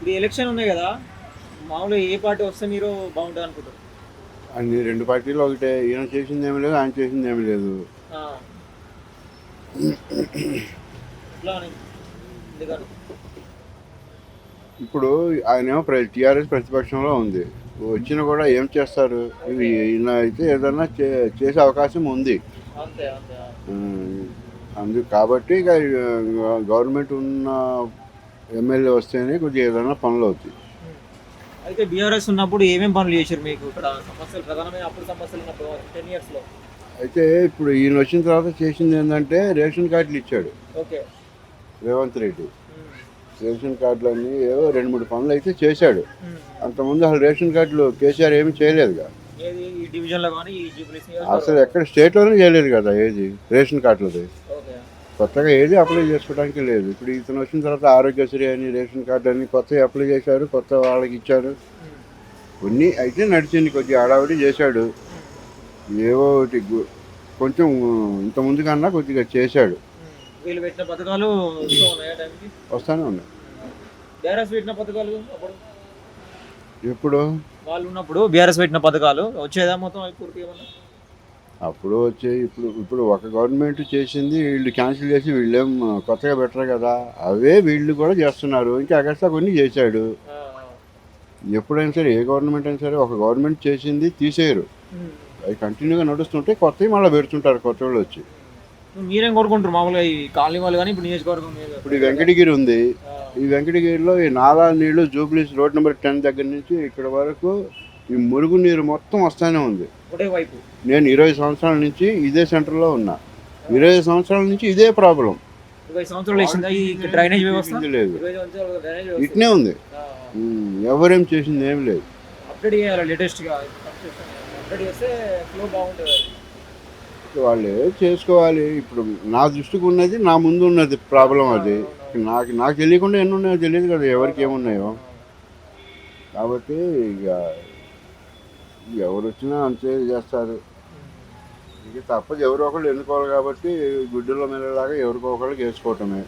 ఇప్పుడు ఎలక్షన్ ఉన్నాయి కదా మామూలుగా ఏ పార్టీ వస్తే మీరు బాగుంటుంది అనుకుంటారు? అన్ని రెండు పార్టీలు ఒకటే. ఈయన చేసింది ఏమీ లేదు ఆయన చేసింది ఏమీ లేదు. ఆ. ఎట్లా అని ఎందుకని? ఇప్పుడు ఆయనేమో టీఆర్ఎస్ ప్రతిపక్షంలో ఉంది. వచ్చినా కూడా ఏం చేస్తారు? ఇవి ఈయన అయితే ఏదన్నా చే- చేసే అవకాశం ఉంది. అంతే అంతే ఆ. ఉమ్, అందు కాబట్టి ఇక గవర్నమెంట్ ఉన్న ఎమ్మెల్యే వస్తేనే కొద్దిగా ఏదైనా పనులు అవుతాయి. అయితే బీఆర్ఎస్ ఉన్నప్పుడు ఏమేం పనులు చేశారు మీకు? ఇక్కడ సమస్యలు ప్రధానమైన అప్పుడు సమస్యలు ఉన్నప్పుడు టెన్ ఇయర్స్లో. అయితే ఇప్పుడు ఈయన వచ్చిన తర్వాత చేసింది ఏంటంటే రేషన్ కార్డులు ఇచ్చాడు. ఓకే. రేవంత్ రెడ్డి. రేషన్ కార్డులన్నీ ఏవో రెండు మూడు పనులు అయితే చేశాడు. అంతకుముందు అసలు రేషన్ కార్డులు కేసీఆర్ ఏమీ చేయలేదుగా. అసలు ఎక్కడ స్టేట్లోనే చేయలేదు కదా ఏది? రేషన్ కార్డులది. కొత్తగా ఏది అప్లై చేసుకోవడానికి లేదు. ఇప్పుడు ఇతను వచ్చిన తర్వాత ఆరోగ్యశ్రీ అని రేషన్ కార్డు అని కొత్తగా అప్లై చేశారు కొత్త వాళ్ళకి ఇచ్చారు. కొన్ని అయితే నడిచింది కొద్దిగా హడావిడి చేశాడు. ఏవో కొంచెం ఇంత ముందు కన్నా కొద్దిగా చేశాడు. వీళ్ళు పెట్టిన పథకాలు వస్తానే ఉన్నాయి. బీఆర్ఎస్ పెట్టిన పథకాలు అప్పుడు? ఇప్పుడు వాళ్ళు ఉన్నప్పుడు బీఆర్ఎస్ పెట్టిన పథకాలు వచ్చేదా మొత్తం అవి పూర్తి ఏమన్నా? అప్పుడు వచ్చే ఇప్పుడు ఇప్పుడు ఒక గవర్నమెంట్ చేసింది వీళ్ళు క్యాన్సిల్ చేసి వీళ్ళేం కొత్తగా పెట్టరు కదా. అవే వీళ్ళు కూడా చేస్తున్నారు. ఇంకా అగస్టా కొన్ని చేశాడు. ఎప్పుడైనా సరే ఏ గవర్నమెంట్ అయినా సరే ఒక గవర్నమెంట్ చేసింది తీసేయరు. అవి కంటిన్యూగా నడుస్తుంటే కొత్తవి మళ్ళీ పెడుతుంటారు కొత్త వాళ్ళు వచ్చి. మీరేం కోరుకుంటారు? మామూలుగా ఈ కాలనీ వాళ్ళు కానీ ఇప్పుడు నియోజకవర్గం ఇప్పుడు ఈ వెంకటగిరి ఉంది. ఈ వెంకటగిరిలో ఈ నాలా నీళ్ళు జూబ్లీస్ రోడ్ నెంబర్ టెన్ దగ్గర నుంచి ఇక్కడ వరకు ఈ మురుగు నీరు మొత్తం వస్తానే ఉంది. నేను ఇరవై సంవత్సరాల నుంచి ఇదే సెంటర్లో ఉన్నా. ఇరవై సంవత్సరాల నుంచి ఇదే ప్రాబ్లం. డ్రైనేజ్ వ్యవస్థ? లేదు. ఇట్నే ఉంది. ఎవరేం చేసింది ఏం లేదు. అప్డేట్ చేయాలి లేటెస్ట్గా? అప్డేట్ చేస్తే ఫ్లో బాగుంటుంది. వాళ్ళు చేసుకోవాలి. ఇప్పుడు నా దృష్టికి ఉన్నది నా ముందు ఉన్నది ప్రాబ్లం అది. నాకు నాకు తెలియకుండా ఎన్ని ఉన్నాయో తెలియదు కదా ఎవరికి ఏమున్నాయో. కాబట్టి ఇక ఎవరు వచ్చినా అంతే చేస్తారు. ఇక తప్పదు ఎవరో ఒకళ్ళు ఎన్నుకోవాలి కాబట్టి గుడ్డలో మెల్లలాగా ఎవరికో ఒకళ్ళకి వేసుకోవటమే.